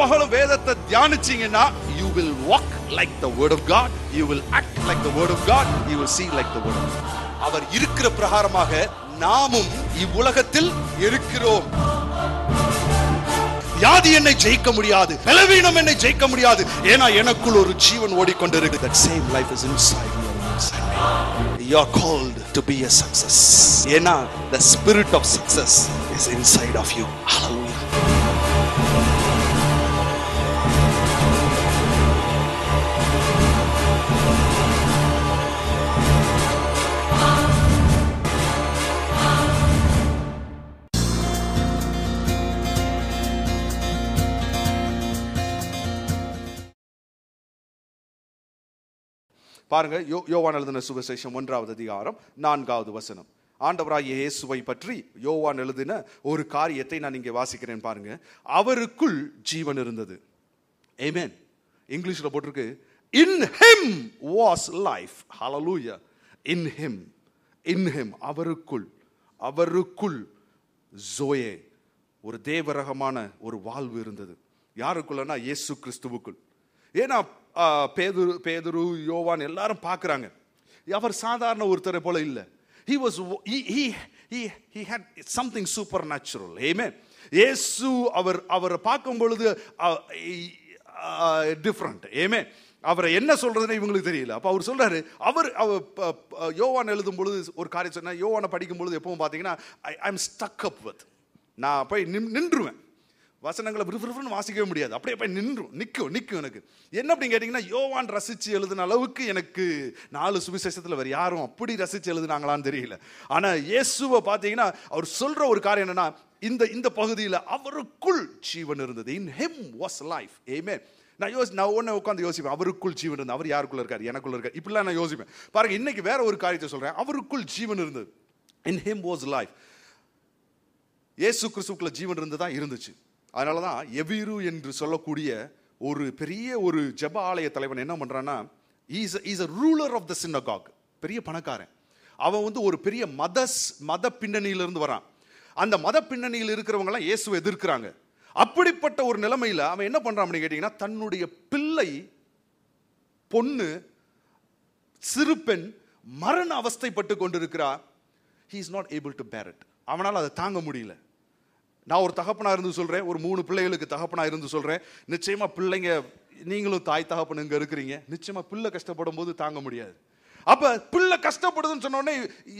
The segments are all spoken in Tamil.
பகலும் வேதத்தை தியானிச்சீங்கன்னா you will walk like the word of God you will act like the word of God you will see like the word அவர் இருக்கிற பிரகாரமாக நாமும் இவ்வுலகத்தில் இருக்கிறோம் வியாதி என்னை ஜெயிக்க முடியாது பலவீனம் என்னை ஜெயிக்க முடியாது ஏன்னா எனக்குள் ஒரு ஜீவன் ஓடிக்கொண்டிருக்கு that same life is inside you are called to be a success ஏன்னா the spirit of success is inside of you hallelujah பாருங்க யோ யோவான் எழுதின சுவிசேஷம் ஒன்றாவது அதிகாரம் நான்காவது வசனம். ஆண்டவராகிய இயேசுவை பற்றி யோவான் எழுதின ஒரு காரியத்தை நான் இங்கே வாசிக்கிறேன் பாருங்க. அவருக்குள் ஜீவன் இருந்தது. ஏமேன் இங்கிலீஷில் போட்டிருக்கு இன் ஹிம் வாஸ் லைஃப் ஹalleluya இன் ஹிம் இன் ஹிம் அவருக்குள் அவருக்குள் ஜோயே ஒரு தேவரகமான ஒரு வாழ்வு இருந்தது. யாருக்குள்ளனா இயேசு கிறிஸ்துவுக்குள். ஏன்னா பேதுரு பேதுரு யோவான் எல்லாரும் பார்க்குறாங்க. அவர் சாதாரண ஒருத்தரை போல இல்லை. He was he he he he had something supernatural. அவர் அவரை பார்க்கும் பொழுது டிஃப்ரெண்ட் ஏமே அவரை என்ன சொல்றதுன்னு இவங்களுக்கு தெரியல. அப்போ அவர் சொல்றாரு அவர் அவர் யோவான் எழுதும் பொழுது ஒரு காரியம் சொன்னால் யோவானை படிக்கும் பொழுது எப்பவும் பார்த்தீங்கன்னா I I'm stuck up with நான் போய் நின் நின்றுவேன். வசனங்களை விறுவிறுன்னு வாசிக்கவே முடியாது. அப்படியே போய் நின்றும். நிற்கும் நிற்கும் எனக்கு. என்ன அப்படின்னு கேட்டிங்கன்னா யோவான் ரசித்து எழுதின அளவுக்கு எனக்கு நாலு சுவிசேஷத்தில் வேறு யாரும் அப்படி ரசித்து எழுதுனாங்களான்னு தெரியல. ஆனால் இயேசுவை பார்த்தீங்கன்னா அவர் சொல்கிற ஒரு காரியம் என்னென்னா இந்த இந்த பகுதியில் அவருக்குள் ஜீவன் இருந்தது. இன் ஹெம் வாஸ் லைஃப் ஏமே நான் யோசி நான் ஒன்று உட்காந்து யோசிப்பேன். அவருக்குள் ஜீவன் இருந்தது. அவர் யாருக்குள்ள இருக்கார்? எனக்குள்ள இருக்கார். இப்படிலாம் நான் யோசிப்பேன். பாருங்க இன்னைக்கு வேற ஒரு காரியத்தை சொல்கிறேன் அவருக்குள் ஜீவன் இருந்தது. இன் ஹெம் வாஸ் லைஃப் ஏசு கிறிஸ்துக்குள்ள ஜீவன் இருந்ததா இருந்துச்சு. அதனால தான் எவிரு என்று சொல்லக்கூடிய ஒரு பெரிய ஒரு ஜெப ஆலய தலைவன் என்ன பண்ணுறான்னா is is a ruler of the synagogue பெரிய பணக்காரன். அவன் வந்து ஒரு பெரிய மத மத பின்னணியிலிருந்து வரான். அந்த மத பின்னணியில் இருக்கிறவங்கலாம் இயேசுவை எதிர்க்கிறாங்க. அப்படிப்பட்ட ஒரு நிலைமையில் அவன் என்ன பண்ணுறான் அப்படின்னு கேட்டிங்கன்னா தன்னுடைய பிள்ளை பொண்ணு சிறு பெண் மரண அவஸ்தைப்பட்டு கொண்டிருக்கிறா he is not able to bear it அவனால் அதை தாங்க முடியல. நான் ஒரு தகப்பனா இருந்து சொல்கிறேன் ஒரு மூணு பிள்ளைகளுக்கு தகப்பனா இருந்து சொல்கிறேன் நிச்சயமாக பிள்ளைங்க நீங்களும் தாய் தகப்பன் இங்கே இருக்கிறீங்க. நிச்சயமாக பிள்ளை கஷ்டப்படும் போது தாங்க முடியாது. அப்போ பிள்ளை கஷ்டப்படுதுன்னு சொன்னோடனே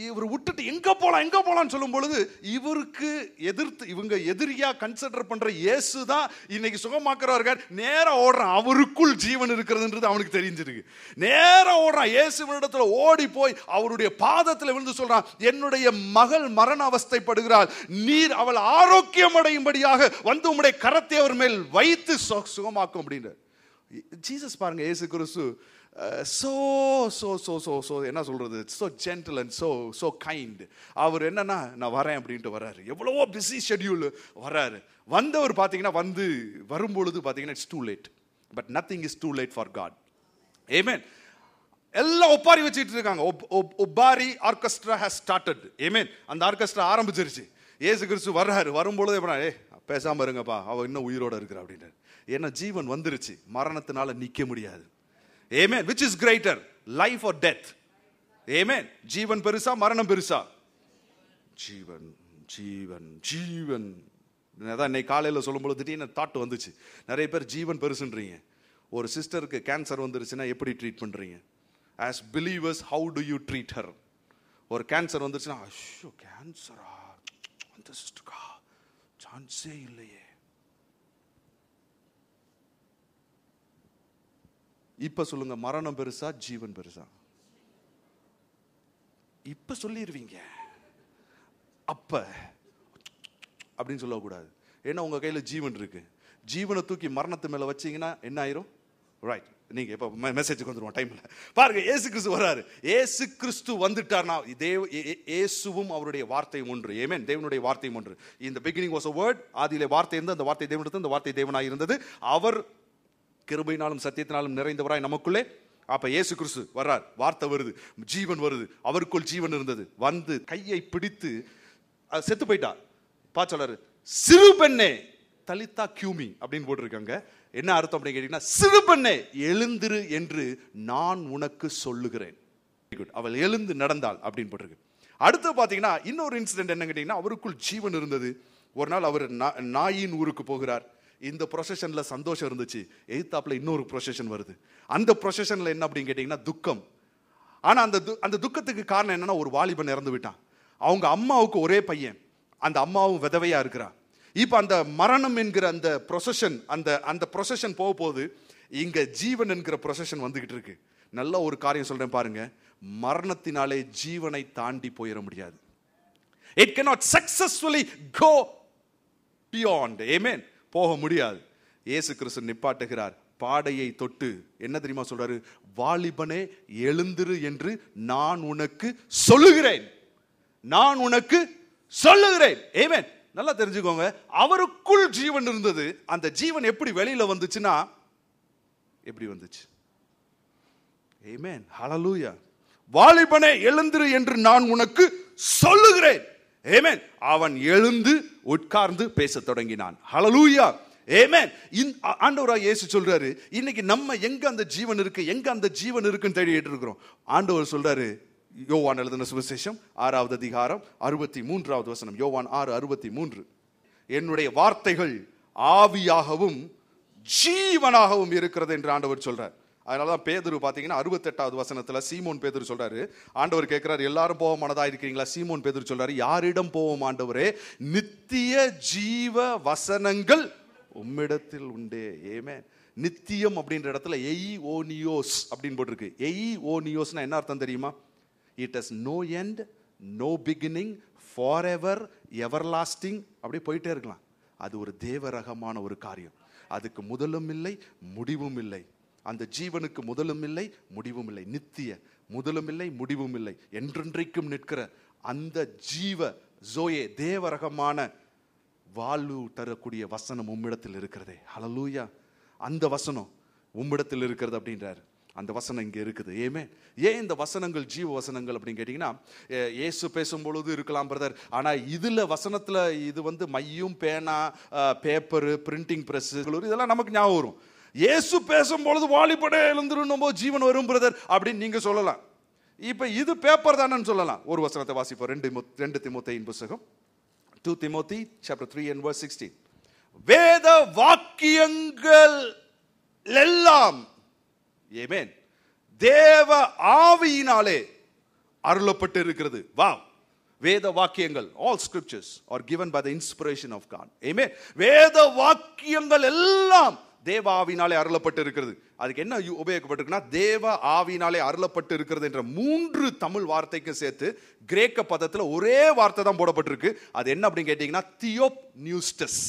இவர் விட்டுட்டு எங்கே போகலாம் எங்கே போகலாம்னு சொல்லும் பொழுது இவருக்கு எதிர்த்து இவங்க எதிரியா கன்சிடர் பண்ணுற இயேசு தான் இன்னைக்கு சுகமாக்குறவர் இருக்கார். நேராக ஓடுறான். அவருக்குள் ஜீவன் இருக்கிறதுன்றது அவனுக்கு தெரிஞ்சிருக்கு. நேராக ஓடுறான். இயேசுவனிடத்தில் ஓடி போய் அவருடைய பாதத்தில் விழுந்து சொல்றான் என்னுடைய மகள் மரண அவஸ்தைப்படுகிறாள். நீர் அவள் ஆரோக்கியம் அடையும்படியாக வந்து உம்முடைய கரத்தை அவர் மேல் வைத்து சுகமாக்கும் அப்படின்றார். ஜீசஸ் பாருங்க ஏசு கிறிஸ்து so so so so so என்ன சொல்றது? So gentle and so so kind அவர் என்னன்னா நான் வரேன் அப்படின்ட்டு வராரு எவ்வளவோ பிஸி ஷெட்யூல் வராரு வந்தவர் பார்த்தீங்கன்னா வந்து வரும்பொழுது பார்த்தீங்கன்னா it's too late but nothing is too late for God amen எல்லாம் ஒப்பாரி வச்சுட்டு இருக்காங்க. ஒப்- ஒப்பாரி ஆர்கெஸ்ட்ரா ஹேஸ் ஸ்டார்டட் ஏமேன் அந்த ஆர்கெஸ்ட்ரா ஆரம்பிச்சிருச்சு. ஏசு கிறிஸ்து வர்றாரு. வரும்பொழுது எப்படா ஏ பேசாமல் இருங்கப்பா. அவள் இன்னும் உயிரோடு இருக்கிற அப்படின்னு ஏன்னா ஜீவன் வந்துருச்சு. மரணத்தினால நிக்க முடியாது. Amen which is greater life or death amen ஜீவன் பெருசா மரணம் பெருசா? ஜீவன் ஜீவன் ஜீவன். அதான் இன்னைக்கு காலையில் சொல்லும்போது திடீர்னு தாட் வந்துச்சு. நிறைய பேர் ஜீவன் பெருசுன்றீங்க. ஒரு சிஸ்டருக்கு கேன்சர் வந்துருச்சுன்னா எப்படி ட்ரீட் பண்ணுறீங்க as believers how do you treat her ஒரு கேன்சர் வந்துருச்சுன்னா ஐயோ கேன்சரா அந்த சிஸ்டருக்கா சான்ஸே இல்லையே. இப்போ சொல்லுங்க மரணம் பெருசா ஜீவன் பெருசா? இப்போ சொல்லிடுவீங்க அப்ப அப்படின்னு சொல்லக்கூடாது. ஏன்னா உங்கள் கையில் ஜீவன் இருக்கு. ஜீவனை தூக்கி மரணத்து மேலே வச்சிங்கன்னா என்ன ஆயிரும்? ரைட் நீங்க இப்ப மெசேஜுக்கு வந்துடுவோம் டைம்ல பாருங்க ஏசு கிறிஸ்து வராரு. ஏசு கிறிஸ்து வந்துட்டார்னா தேவ ஏசுவும் அவருடைய வார்த்தையும் ஒன்று. ஏமேன் தேவனுடைய வார்த்தையும் ஒன்று. இந்த பிகினிங் வாஸ் அ வேர்ட் ஆதியிலே வார்த்தை இருந்து அந்த வார்த்தை தேவனிடத்து அந்த வார்த்தை தேவனாக இருந்தது அவர் கிருபையினாலும் சத்தியத்தினாலும் நிறைந்தவராய் நமக்குள்ளே. அப்ப இயேசு கிறிஸ்து வர்றார். வார்த்தை வருது. ஜீவன் வருது. அவருக்குள் ஜீவன் இருந்தது. வந்து கையை பிடித்து செத்து போயிட்டா பா சொல்றாரு சிறு பெண்ணே தலித்தா கியூமி அப்படின்னு போட்டிருக்காங்க. என்ன அர்த்தம் அப்படின்னு கேட்டீங்கன்னா சிறுபண்ணே எழுந்திரு என்று நான் உனக்கு சொல்லுகிறேன். அவள் எழுந்து நடந்தாள் அப்படின்னு போட்டிருக்கு. அடுத்து பார்த்தீங்கன்னா இன்னொரு இன்சிடென்ட் என்ன கேட்டீங்கன்னா அவருக்குள் ஜீவன் இருந்தது. ஒரு நாள் அவர் நா- நாயின் ஊருக்கு போகிறார். இந்த ப்ரொசஷனில் சந்தோஷம் இருந்துச்சு. எதிர்த்தாப்பில் இன்னொரு ப்ரொசஷன் வருது. அந்த ப்ரொசஷனில் என்ன அப்படின்னு கேட்டிங்கன்னா துக்கம். ஆனால் அந்த து- அந்த துக்கத்துக்கு காரணம் என்னென்னா ஒரு வாலிபன் இறந்து விட்டான். அவங்க அம்மாவுக்கு ஒரே பையன். அந்த அம்மாவும் விதவையாக இருக்கிறா. இப்போ அந்த மரணம் என்கிற அந்த ப்ரொசஷன் அந்த அந்த ப்ரொசஷன் போக போது இங்கே ஜீவன் என்கிற ப்ரொசஷன் வந்துக்கிட்டு இருக்கு. நல்ல ஒரு காரியம் சொல்கிறேன் பாருங்க. மரணத்தினாலே ஜீவனை தாண்டி போயிட முடியாது. It cannot successfully go beyond amen போக முடியாது. இயேசு கிறிஸ்து நிப்பாட்டுகிறார். பாடையை தொட்டு என்ன தெரியுமா சொல்றாரு? வாலிபனே எழுந்திரு என்று நான் உனக்கு சொல்லுகிறேன். நான் உனக்கு சொல்லுகிறேன். ஏமேன் நல்லா தெரிஞ்சுக்கோங்க. அவருக்குள் ஜீவன் இருந்தது. அந்த ஜீவன் எப்படி வெளியில வந்துச்சுன்னா எப்படி வந்துச்சு? ஏமேன் ஹலலூயா வாலிபனே எழுந்திரு என்று நான் உனக்கு சொல்லுகிறேன். ஏமேன் அவன் எழுந்து உட்கார்ந்து பேசத் தொடங்கினான். ஹலலூயா ஏமேன் ஆண்டவரா இயேசு சொல்றாரு இன்னைக்கு நம்ம எங்க அந்த ஜீவன் இருக்கு? எங்க அந்த ஜீவன் இருக்குன்னு தேடிட்டு இருக்கிறோம். ஆண்டவர் சொல்றாரு யோவான் எழுதின சுவிசேஷம் ஆறாவது அதிகாரம் அறுபத்தி மூன்றாவது வசனம். யோவான் ஆறு அறுபத்தி மூன்று என்னுடைய வார்த்தைகள் ஆவியாகவும் ஜீவனாகவும் இருக்கிறது என்று ஆண்டவர் சொல்றார். அதனால தான் பேதுரு பார்த்தீங்கன்னா அறுபத்தெட்டாவது வசனத்தில் சீமோன் பேதுரு சொல்கிறாரு ஆண்டவர் கேட்குறாரு எல்லாரும் போக மனதாக இருக்கீங்களா சீமோன் பேதுரு சொல்கிறாரு யாரிடம் போவோம் ஆண்டவரே? நித்திய ஜீவ வசனங்கள் உம்மிடத்தில் உண்டே. ஏமே நித்தியம் அப்படின்ற இடத்துல எய் ஓனியோஸ் அப்படின்னு போட்டிருக்கு. எய் ஓனியோஸ்னா என்ன அர்த்தம் தெரியுமா? It has no end no beginning forever everlasting அப்படி போயிட்டே இருக்கலாம். அது ஒரு தேவரகமான ஒரு காரியம். அதுக்கு முதலும் இல்லை முடிவும் இல்லை. அந்த ஜீவனுக்கு முதலும் இல்லை முடிவும் இல்லை. நித்திய முதலும் இல்லை முடிவும் இல்லை. என்றென்றைக்கும் நிற்கிற அந்த ஜீவ ஜோயே தேவரகமான வாழ்வு தரக்கூடிய வசனம் உம்மிடத்தில் இருக்கிறதே. ஹலலூயா அந்த வசனம் உம்மிடத்தில் இருக்கிறது அப்படின்றார். அந்த வசனம் இங்கே இருக்குது. ஏமே ஏன் இந்த வசனங்கள் ஜீவ வசனங்கள் அப்படின்னு கேட்டிங்கன்னா ஏசு பேசும்பொழுது இருக்கலாம் பிரதர் ஆனால் இதில் வசனத்தில் இது வந்து மையும் பேனா பேப்பரு பிரிண்டிங் ப்ரெஸ்ஸு இதெல்லாம் நமக்கு ஞாபகம் வரும். இயேசு பேசும்பொழுது வாலிபடே எழுந்துருன்னும் போது ஜீவன் வரும் பிரதர் அப்படின்னு நீங்கள் சொல்லலாம். இப்போ இது பேப்பர் தானேன்னு சொல்லலாம். ஒரு வசனத்தை வாசிப்போம். ரெண்டு மு- ரெண்டு திமுத்தையின் புஸ்தகம். Two Timothy chapter three and verse sixteen வேத வாக்கியங்கள் எல்லாம் ஏமேன் தேவ ஆவியினாலே அருளப்பட்டு இருக்கிறது வா வேத வாக்கியங்கள் all scriptures are given by the inspiration of God amen வேத வாக்கியங்கள் எல்லாம் தேவ ஆவினாலே அருளப்பட்டு இருக்கிறது அதுக்கு என்ன உபயோகப்பட்டிருக்குன்னா தேவ ஆவினாலே அருளப்பட்டு இருக்கிறது என்ற மூன்று தமிழ் வார்த்தைக்கும் சேர்த்து கிரேக்க பதத்தில் ஒரே வார்த்தை தான் போடப்பட்டிருக்கு. அது என்ன அப்படின்னு கேட்டிங்கன்னா தியோப் நியூஸ்டஸ்.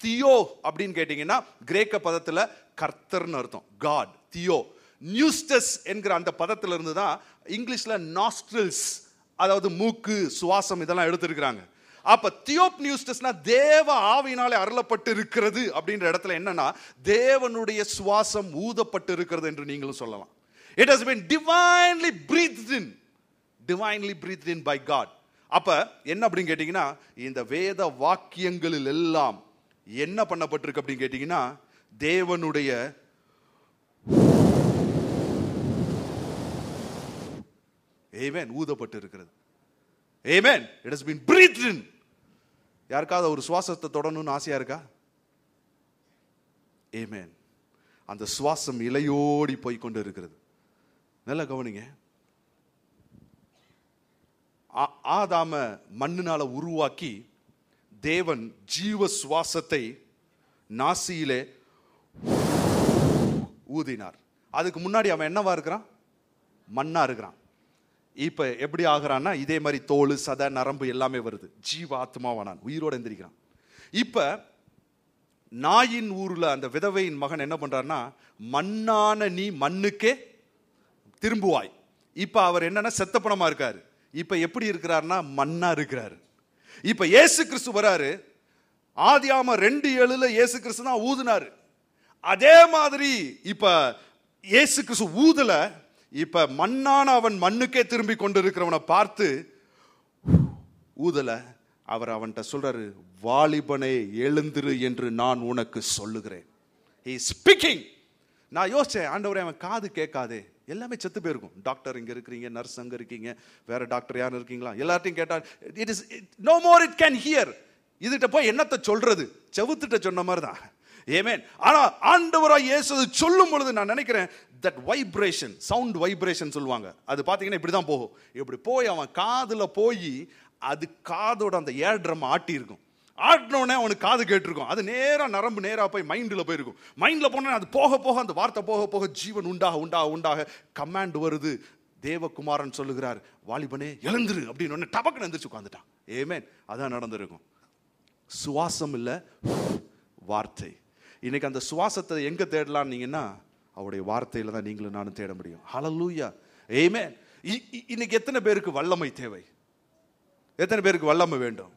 தியோ அப்படின்னு கேட்டிங்கன்னா கிரேக்க பதத்தில் கர்த்தர்னு அர்த்தம். காட் தியோ. நியூஸ்டஸ் என்கிற அந்த பதத்திலிருந்து தான் இங்கிலீஷில் நாஸ்ட்ரில்ஸ் அதாவது மூக்கு சுவாசம் இதெல்லாம் எடுத்துருக்குறாங்க. அப்ப தியோப் நியூஸ்டஸ்னா தேவ ஆவியினாலே அருளப்பட்டு இருக்கிறது அப்படின்ற இடத்துல என்னன்னா தேவனுடைய சுவாசம் ஊதப்பட்டு இருக்கிறது என்று நீங்களும் சொல்லலாம். It has been divinely breathed in divinely breathed in by God அப்ப என்ன அப்படின்னு கேட்டீங்கன்னா இந்த வேத வாக்கியங்களில் எல்லாம் என்ன பண்ணப்பட்டிருக்கு அப்படின்னு கேட்டீங்கன்னா தேவனுடைய ஏமேன் ஊதப்பட்டு இருக்கிறது amen it has been breathed in யாருக்காவது ஒரு சுவாசத்தை தொடணும்னு ஆசையா இருக்கா? ஏமேன் அந்த சுவாசம் இலையோடி போய் கொண்டு இருக்கிறது. நல்லா கவனிங்க. ஆ- ஆதாம மண்ணினால உருவாக்கி தேவன் ஜீவ சுவாசத்தை நாசியிலே ஊதினார். அதுக்கு முன்னாடி அவன் என்னவா இருக்கிறான்? மண்ணா இருக்கிறான். இப்போ எப்படி ஆகிறான்னா இதே மாதிரி தோல் சதை நரம்பு எல்லாமே வருது. ஜீவ ஆத்மாவானான் உயிரோட எந்திரிக்கிறான். இப்போ நாயின் ஊரில் அந்த விதவையின் மகன் என்ன பண்ணுறாருன்னா மண்ணான நீ மண்ணுக்கே திரும்புவாய். இப்போ அவர் என்னென்னா செத்தப்பணமாக இருக்கார். இப்போ எப்படி இருக்கிறாருன்னா மண்ணாக இருக்கிறார். இப்போ ஏசு கிறிஸ்து வராரு. ஆதியாம ரெண்டு ஏழுல இயேசு கிறிஸ்து தான் ஊதுனாரு. அதே மாதிரி இப்போ ஏசு கிறிஸ்து ஊதல இப்போ மண்ணான அவன் மண்ணுக்கே திரும்பி கொண்டு இருக்கிறவனை பார்த்து ஊதலை. அவர் அவன்கிட்ட சொல்கிறாரு வாலிபனே எழுந்திரு என்று நான் உனக்கு சொல்லுகிறேன். He ஸ்பீக்கிங் நான் யோசித்தேன் ஆண்டவரே அவன் காது கேட்காதே. எல்லாமே செத்து போயிருக்கும். டாக்டர் இங்கே இருக்கிறீங்க நர்ஸ் அங்கே இருக்கீங்க வேற டாக்டர் யாரும் இருக்கீங்களா? எல்லார்ட்டையும் கேட்டால் it is no more it can hear இதுகிட்ட போய் என்னத்தை சொல்றது? செவுத்துட்ட சொன்ன மாதிரி தான் ஏமேன் ஆனால் ஆண்டவராக இயேசு சொல்லும் பொழுது நான் நினைக்கிறேன் தட் வைப்ரேஷன் சவுண்ட் வைப்ரேஷன் சொல்லுவாங்க. அது பார்த்தீங்கன்னா இப்படி தான் போகும். இப்படி போய் அவன் காதில் போய் அது காதோட அந்த ஏர் ட்ரம் ஆட்டியிருக்கும். ஆட்டினோடனே அவனுக்கு காது கேட்டிருக்கும். அது நேராக நரம்பு நேராக போய் மைண்டில் போயிருக்கும். மைண்டில் போனோடனே அது போக போக அந்த வார்த்தை போக போக ஜீவன் உண்டாக உண்டாக உண்டாக கமாண்ட் வருது. தேவகுமாரன் சொல்லுகிறார் வாலிபனே எழுந்துரு அப்படின்னு உடனே டபக்குன்னு எந்திரிச்சு உட்காந்துட்டான் ஏமேன் அதான் நடந்திருக்கும். சுவாசம் இல்லை வார்த்தை. இன்னைக்கு அந்த சுவாசத்தை எங்கே தேடலான்னீங்கன்னா அவருடைய வார்த்தையில் தான் நீங்களும் நானும் தேட முடியும். ஹலலூயா ஏமே இன்னைக்கு எத்தனை பேருக்கு வல்லமை தேவை? எத்தனை பேருக்கு வல்லமை வேண்டும்?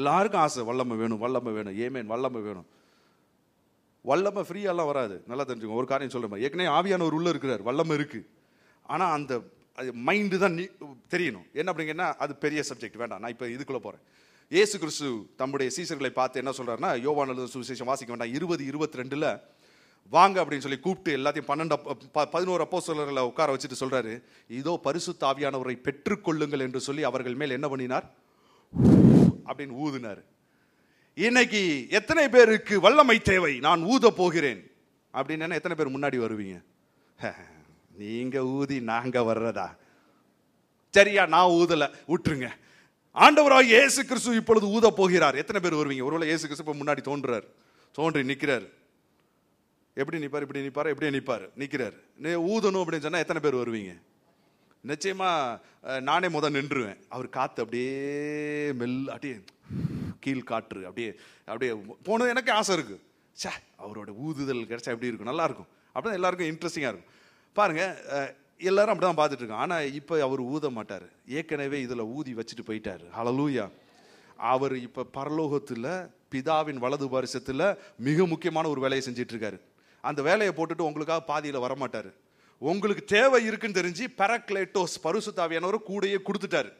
எல்லாருக்கும் ஆசை வல்லமை வேணும் வல்லமை வேணும். ஏமேன் வல்லமை வேணும். வல்லமை ஃப்ரீயாலாம் வராது. நல்லா தெரிஞ்சுக்கோங்க. ஒரு காரியம் சொல்றேன். ஏற்கனவே ஆவியானவர் உள்ளே இருக்கிறார். வல்லமை இருக்குது ஆனால் அந்த மைண்டு தான் நீ தெரியணும். என்ன அப்படிங்கன்னா அது பெரிய சப்ஜெக்ட் வேண்டாம். நான் இப்போ இதுக்குள்ளே போகிறேன் ஏசு கிறிஸ்து தம்முடைய சீசர்களை பார்த்து என்ன சொல்கிறாருன்னா யோவான் சுவிசேஷம் வாசிக்க வேண்டாம். இருபது இருபத்தி ரெண்டில் வாங்க அப்படின்னு சொல்லி கூப்பிட்டு எல்லாத்தையும் பன்னெண்டு ப- பதினோரு அப்போ உட்கார வச்சுட்டு சொல்கிறாரு இதோ பரிசு தாவியானவரை பெற்றுக்கொள்ளுங்கள் என்று சொல்லி அவர்கள் மேல் என்ன பண்ணினார்? அப்படின்னு ஊதினார். இன்னைக்கு எத்தனை பேருக்கு வல்லமை தேவை? நான் ஊத போகிறேன். அப்படின்னு எத்தனை பேர் முன்னாடி வருவீங்க? நீங்க ஊதி நாங்க வர்றதா? சரியா நான் ஊதல. விட்டுருங்க ஆண்டவராக இயேசு கிறிஸ்து இப்பொழுது ஊத போகிறார். எத்தனை பேர் வருவீங்க? ஒருவேளை இயேசு கிறிஸ்து முன்னாடி தோன்றுறார். தோன்றி நிற்கிறார் எப்படி நிப்பார் இப்படி நிப்பார் எப்படியே நிப்பார்? நிக்கிறார். நீ ஊதணும் அப்படின்னு சொன்னா எத்தனை பேர் வருவீங்க? நிச்சயமா நானே முத நின்றுவேன். அவர் காத்து அப்படியே மெல் அப்படியே கீழ் காற்று அப்படியே அப்படியே போனது எனக்கு ஆசை இருக்கு. ச்சே அவரோட ஊதுதல் கிடைச்சா எப்படி இருக்கும்? நல்லா இருக்கும். அப்படிதான் எல்லாருக்கும் இன்ட்ரெஸ்டிங்காக இருக்கும். பாருங்க எல்லாரும் அப்படிதான் பார்த்துட்டு இருக்கோம் ஆனா இப்போ அவர் ஊத மாட்டார். ஏற்கனவே இதில் ஊதி வச்சுட்டு போயிட்டாரு. ஹalleluya அவர் இப்போ பரலோகத்தில் பிதாவின் வலது பாரிசத்துல மிக முக்கியமான ஒரு வேலையை செஞ்சிட்டு இருக்காரு. அந்த வேலையை போட்டுட்டு உங்களுக்காக பாதியில் வரமாட்டார். உங்களுக்கு தேவை இருக்குன்னு தெரிஞ்சு பெரக்லேட்டோஸ் பருசுத்தாவியானவர் கூடயே கொடுத்துட்டாரு.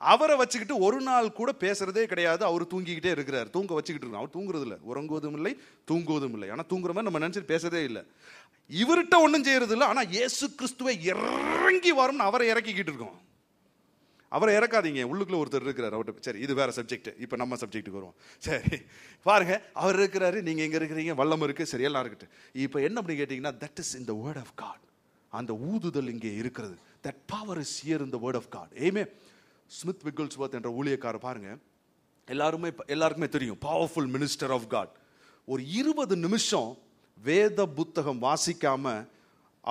அவரை வச்சுக்கிட்டு ஒரு நாள் கூட பேசுறதே கிடையாது. அவர் தூங்கிக்கிட்டே இருக்கிறார். தூங்க வச்சுக்கிட்டு இருக்கோம் அவர் தூங்குறது இல்லை உறங்குவதும் இல்லை தூங்குவதும் இல்லை. ஆனால் தூங்குற மாதிரி நம்ம நினச்சி பேசுறதே இல்லை. இவர்கிட்ட ஒன்றும் செய்யறது இல்லை ஆனால் இயேசு கிறிஸ்துவை இறங்கி வரும்னு அவரை இறக்கிக்கிட்டு இருக்கோம். அவரை இறக்காதீங்க. உள்ளுக்குள்ள ஒருத்தர் இருக்கிறார். அவர்கிட்ட சரி இது வேற சப்ஜெக்ட் இப்போ நம்ம சப்ஜெக்ட்டுக்கு வருவோம். சரி பாருங்கள் அவர் இருக்கிறாரு நீங்கள் இங்கே இருக்கிறீங்க? வல்லம் இருக்குது சரி எல்லாம் இருக்கட்டும். இப்போ என்ன அப்படின்னு கேட்டிங்கன்னா தட் இஸ் இந்த வேர்ட் ஆஃப் காட் அந்த ஊதுதல் இங்கே இருக்கிறது. தட் பவர் இஸ் ஹியர் இந்த word of God amen Smith Wigglesworth ஊழியக்காரர் பாருங்கள் எல்லாருமே எல்லாருக்குமே தெரியும். பவர்ஃபுல் மினிஸ்டர் ஆஃப் காட் ஒரு இருபது நிமிஷம் வேத புத்தகம் வாசிக்காமல்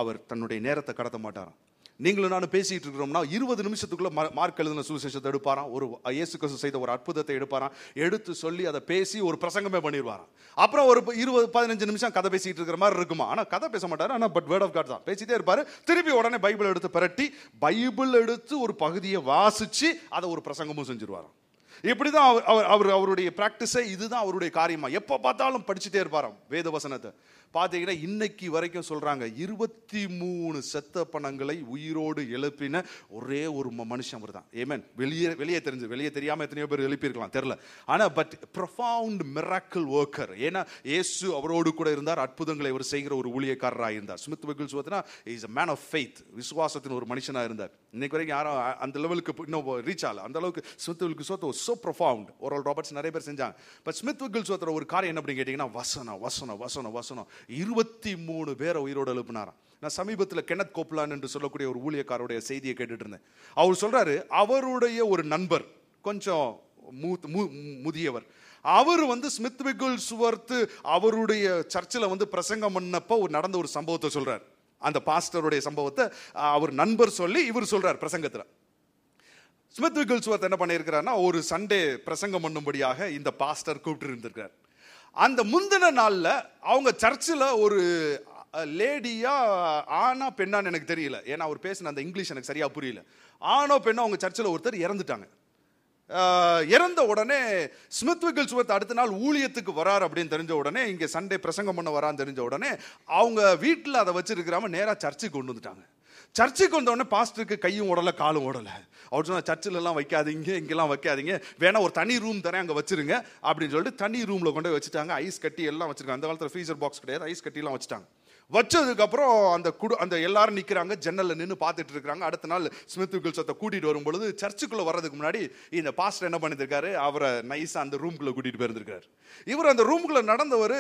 அவர் தன்னுடைய நேரத்தை கடத்த மாட்டாராம். நீங்களும் நானும் பேசிட்டு இருக்கிறோம்னா இருபது நிமிஷத்துக்குள்ள மார்க் எழுதின சுவிசேஷத்தை எடுப்பாராம். ஒரு இயேசு கிறிஸ்து செய்த ஒரு அற்புதத்தை எடுப்பாராம். எடுத்து சொல்லி அதை பேசி ஒரு பிரசங்கமே பண்ணிடுவாராம். அப்புறம் ஒரு இருபது பதினஞ்சு நிமிஷம் கதை பேசிட்டு இருக்கிற மாதிரி இருக்குமா? ஆனா கதை பேச மாட்டார். ஆனால் பட் வேர்ட் ஆஃப் காட் தான். பேசிட்டே இருப்பாரு. திருப்பி உடனே பைபிள் எடுத்து பிரட்டி பைபிள் எடுத்து ஒரு பகுதியை வாசிச்சு அதை ஒரு பிரசங்கமும் செஞ்சிருவாராம். இப்படிதான் அவர் அவர் அவர் அவருடைய பிராக்டிஸே இதுதான் அவருடைய காரியமா. எப்போ பார்த்தாலும் படிச்சுட்டே இருப்பாராம். வேத வசனத்தை பார்த்தீங்கன்னா இன்னைக்கு வரைக்கும் சொல்கிறாங்க இருபத்தி மூணு செத்த பணங்களை உயிரோடு எழுப்பின ஒரே ஒரு மனுஷன் அவர் தான் ஏமேன் வெளியே வெளியே தெரிஞ்சு வெளியே தெரியாமல் எத்தனையோ பேர் எழுப்பியிருக்கலாம் தெரில ஆனால் பட் ப்ரொஃபவுண்ட் மிராக்கிள் ஒர்க்கர் ஏன்னா இயேசு அவரோடு கூட இருந்தார் அற்புதங்களை அவர் செய்கிற ஒரு ஊழியக்காரராக இருந்தார். ஸ்மித் வெகிள்ஸ் சுவத்தினா is a man of faith விசுவாசத்தின் ஒரு மனுஷனாக இருந்தார். இன்னைக்கு வரைக்கும் யாரும் அந்த லெவலுக்கு இன்னும் ரீச் ஆகல. அந்த அளவுக்கு Smith Wigglesworth so profound Oral Roberts நிறைய பேர் செஞ்சாங்க. பட் ஸ்மித் விகிள்ஸ்வத்தோட ஒரு காரியம் என்ன அப்படின்னு கேட்டிங்கன்னா வசனம் வசனம் வசனம் வசனம். இருபத்தி மூணு பேரை உயிரோடு எழுப்பினாராம். நான் சமீபத்தில் கெனத் கோப்லான் என்று சொல்லக்கூடிய ஒரு ஊழியக்காரோடைய செய்தியை கேட்டுட்டு இருந்தேன். அவர் சொல்றாரு அவருடைய ஒரு நண்பர் கொஞ்சம் மூத்- மு- முதியவர் அவர் வந்து ஸ்மித் விகிள்ஸ்வர்த் அவருடைய சர்ச்சில் வந்து பிரசங்கம் பண்ணப்போ ஒரு நடந்த ஒரு சம்பவத்தை சொல்றார். அந்த பாஸ்டருடைய சம்பவத்தை அவர் நண்பர் சொல்லி இவர் சொல்றார் பிரசங்கத்தில். ஸ்மித் விகிள்ஸ்வர்த் என்ன பண்ணியிருக்கிறாருன்னா ஒரு சண்டே பிரசங்கம் பண்ணும்படியாக இந்த பாஸ்டர் கூப்பிட்டு இருந்திருக்கிறார். அந்த முந்தின நாளில் அவங்க சர்ச்சில் ஒரு லேடியா ஆனா பெண்ணான்னு எனக்கு தெரியல. ஏன்னா அவர் பேசின அந்த இங்கிலீஷ் எனக்கு சரியாக புரியல. ஆனோ பெண்ணோ அவங்க சர்ச்சில் ஒருத்தர் இறந்துட்டாங்க. இறந்த உடனே ஸ்மித் விகிள்ஸ்வர்த் அடுத்த நாள் ஊழியத்துக்கு வரார் அப்படின்னு தெரிஞ்ச உடனே இங்கே சண்டே பிரசங்கம் பண்ண வரான்னு தெரிஞ்ச உடனே அவங்க வீட்டில் அதை வச்சிருக்கிறாம நேராக சர்ச்சுக்கு கொண்டு வந்துட்டாங்க. சர்ச்சுக்கு வந்த பாஸ்டருக்கு கையும் ஓடலை காலும் ஓடலை. அவர் சொன்னால் சர்ச்சில் வைக்காதீங்க இங்கெல்லாம் வைக்காதீங்க. வேணா ஒரு தனி ரூம் தரேன் அங்கே வச்சிருங்க. அப்படின்னு சொல்லிட்டு தனி ரூமில் கொண்டு போய் வச்சுட்டாங்க. ஐஸ் கட்டி எல்லாம் வச்சிருக்காங்க. அந்த காலத்தில் ஃப்ரீசர் பாக்ஸ் கிடையாது. ஐஸ் கட்டிலாம் வச்சுட்டாங்க. வச்சதுக்கப்புறம் அந்த குடு அந்த எல்லாரும் நிற்கிறாங்க ஜன்னலில் நின்று பார்த்துட்டு இருக்கிறாங்க அடுத்த நாள் ஸ்மித் விகில்சத்தை கூட்டிகிட்டு வரும் பொழுது சர்ச்சுக்குள்ளே வர்றதுக்கு முன்னாடி இந்த பாஸ்டர் என்ன பண்ணிருக்காரு அவரை நைஸாக அந்த ரூம்குள்ளே கூட்டிகிட்டு போயிருந்திருக்காரு இவர் அந்த ரூம்குள்ளே நடந்தவர்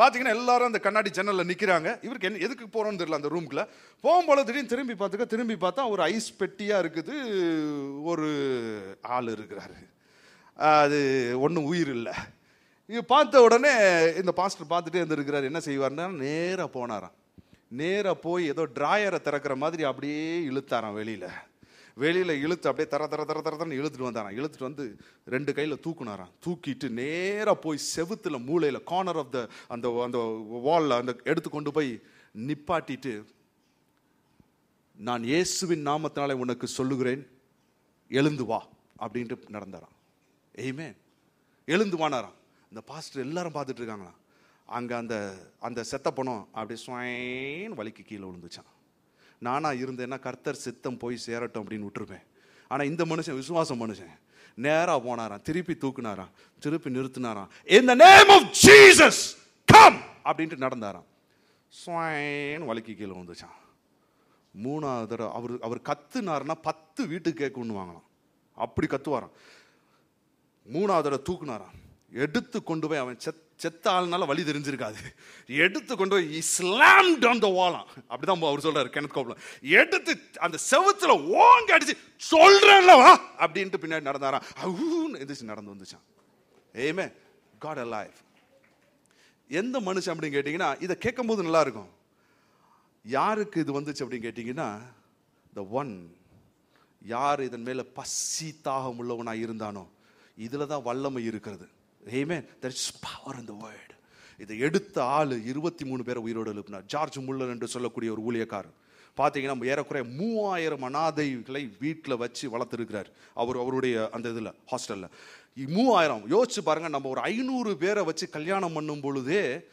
பார்த்தீங்கன்னா எல்லாரும் அந்த கண்ணாடி ஜன்னலில் நிற்கிறாங்க இவருக்கு என்ன எதுக்கு போகிறோம்னு தெரியல அந்த ரூம்குள்ளே போகும்போது திடீர்னு திரும்பி பார்த்துக்க திரும்பி பார்த்தா ஒரு ஐஸ் பெட்டியாக இருக்குது. ஒரு ஆள் இருக்கிறாரு. அது ஒன்றும் உயிர் இல்லை. இது பார்த்த உடனே இந்த பாஸ்டர் பார்த்துட்டே இருந்திருக்கிறார். என்ன செய்வார்னா நேராக போனாராம். நேராக போய் ஏதோ ட்ராயரை திறக்கிற மாதிரி அப்படியே இழுத்தாராம் வெளியில். வெளியில் இழுத்து அப்படியே தர தர தர தரன்னு இழுத்துட்டு வந்தாராம். இழுத்துட்டு வந்து ரெண்டு கையில் தூக்குனாராம். தூக்கிட்டு நேராக போய் செவுத்துல மூளையில் கார்னர் ஆஃப் த அந்த அந்த வாலில் அந்த எடுத்து கொண்டு போய் நிப்பாட்டிட்டு நான் இயேசுவின் நாமத்தினாலே உனக்கு சொல்லுகிறேன் எழுந்து வா அப்படின்ட்டு நடந்தாராம். எய்மே எழுந்து வானாராம். இந்த பாஸ்டர் எல்லாரும் பார்த்துட்டு இருக்காங்களாம். அங்கே அந்த அந்த செத்த பணம் அப்படி ஸ்வைன்னு வலிக்கு கீழே விழுந்துச்சான் நானாக இருந்தேன்னா கர்த்தர் சித்தம் போய் சேரட்டும் அப்படின்னு விட்டுருப்பேன். ஆனால் இந்த மனுஷன் விசுவாசம் மனுஷன். நேராக போனாராம் திருப்பி தூக்குனாராம் திருப்பி நிறுத்தினாராம். இந்த நேம் ஆஃப் ஜீசஸ் கம் அப்படின்ட்டு நடந்தாராம். ஸ்வைன்னு வலிக்கு கீழே விழுந்துச்சான் மூணாவது தடவை அவர் அவர் கத்துனாருன்னா பத்து வீட்டுக்கு வாங்கலாம் அப்படி கத்துவாராம். மூணாவது தடவை தூக்குனாராம். எடுத்து கொண்டு போய் அவன் செத் செத்த ஆள்னால வழி தெரிஞ்சிருக்காது. எடுத்து கொண்டு போய் இஸ்லாம் டான் த வாலாம் அப்படிதான் அவர் சொல்றாரு கெனத் கோப்லாம் எடுத்து அந்த செவுத்துல ஓங்க அடிச்சு சொல்றேன்ல வா! அப்படின்ட்டு பின்னாடி நடந்தாராம். அவ்வூன்னு எந்திரிச்சு நடந்து வந்துச்சான். ஏமே காட் அ லைஃப் எந்த மனுஷன் அப்படின்னு கேட்டிங்கன்னா இதை கேட்கும்போது நல்லா இருக்கும் யாருக்கு இது வந்துச்சு அப்படின்னு கேட்டிங்கன்னா த ஒன் யார் இதன் மேலே பசி தாகம் உள்ளவனாக இருந்தானோ இதில் தான் வல்லமை இருக்கிறது. Amen. That is power in the இதை எடுத்த ஆள் இருபத்தி மூணு பேரை உயிரோடு எழுப்பினார். ஜார்ஜ் முல்லர் என்று சொல்லக்கூடிய ஒரு ஊழியக்காரர். பார்த்தீங்கன்னா ஏறக்குறைய மூவாயிரம் அனாதைகளை வீட்டில் வச்சு வளர்த்துருக்கிறார். அவர் அவருடைய அந்த இதில் ஹாஸ்டலில் மூவாயிரம். யோசிச்சு பாருங்கள் நம்ம ஒரு ஐநூறு பேரை வச்சு கல்யாணம் பண்ணும் பொழுதே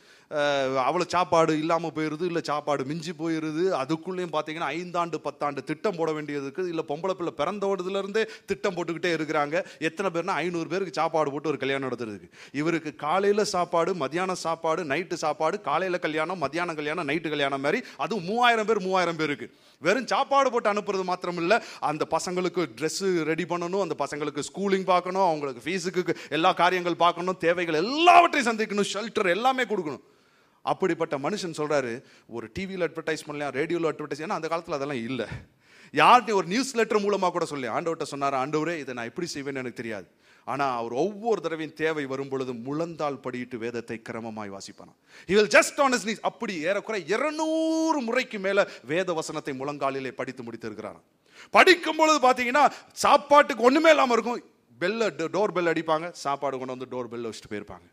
அவ்வளோ சாப்பாடு இல்லாமல் போயிடுது இல்லை சாப்பாடு மிஞ்சி போயிடுது அதுக்குள்ளேயும் பார்த்தீங்கன்னா ஐந்தாண்டு பத்தாண்டு திட்டம் போட வேண்டியது இருக்குது. இல்லை பொம்பளை பிள்ளை பிறந்தோடதுலேருந்தே திட்டம் போட்டுக்கிட்டே இருக்கிறாங்க. எத்தனை பேர்னா ஐநூறு பேருக்கு சாப்பாடு போட்டு ஒரு கல்யாணம் நடத்துறதுக்கு. இவருக்கு காலையில் சாப்பாடு மதியான சாப்பாடு நைட்டு சாப்பாடு காலையில் கல்யாணம் மதியான கல்யாணம் நைட்டு கல்யாணம் மாதிரி அதுவும் மூவாயிரம் பேர் மூவாயிரம் பேருக்கு வெறும் சாப்பாடு போட்டு அனுப்புறது மாத்திரம் இல்லை அந்த பசங்களுக்கு ட்ரெஸ்ஸு ரெடி பண்ணணும் அந்த பசங்களுக்கு ஸ்கூலிங் பார்க்கணும் அவங்களுக்கு ஃபீஸுக்கு எல்லா காரியங்கள் பார்க்கணும் தேவைகள் எல்லாவற்றையும் சந்திக்கணும் ஷெல்டர் எல்லாமே கொடுக்கணும். அப்படிப்பட்ட மனுஷன் சொல்கிறாரு ஒரு டிவியில் அட்வர்டைஸ் பண்ணலாம் ரேடியோவில் அட்வர்டைஸ் ஏன்னா அந்த காலத்தில் அதெல்லாம் இல்லை. யார்கிட்டையும் ஒரு நியூஸ் லெட்டர் மூலமாக கூட சொல்லி ஆண்டவர்கிட்ட சொன்னார் ஆண்டவரே இதை நான் எப்படி செய்வேன்னு எனக்கு தெரியாது. ஆனால் அவர் ஒவ்வொரு தடவையும் தேவை வரும் பொழுது முழந்தால் படியிட்டு வேதத்தை கிரமமாய் வாசிப்பானாம் இவள் ஜஸ்ட் ஆன் நீஸ் அப்படி ஏறக்குறை இருநூறு முறைக்கு மேலே வேத வசனத்தை முழங்காலிலே படித்து முடித்திருக்கிறாராம் படிக்கும் பொழுது பார்த்தீங்கன்னா சாப்பாட்டுக்கு ஒன்றுமே இல்லாமல் இருக்கும். பெல்ல டோர் பெல் அடிப்பாங்க சாப்பாடு கொண்டு வந்து டோர் பெல்ல வச்சுட்டு போயிருப்பாங்க.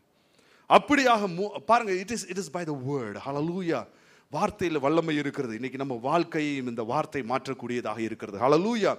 அப்படியாக பாருங்க it is it is by the word hallelujah வார்த்தையில் வல்லமை இருக்கிறது. இன்னைக்கு நம்ம வாழ்க்கையும் இந்த வார்த்தை மாற்றக்கூடியதாக இருக்கிறது. ஹலலூயா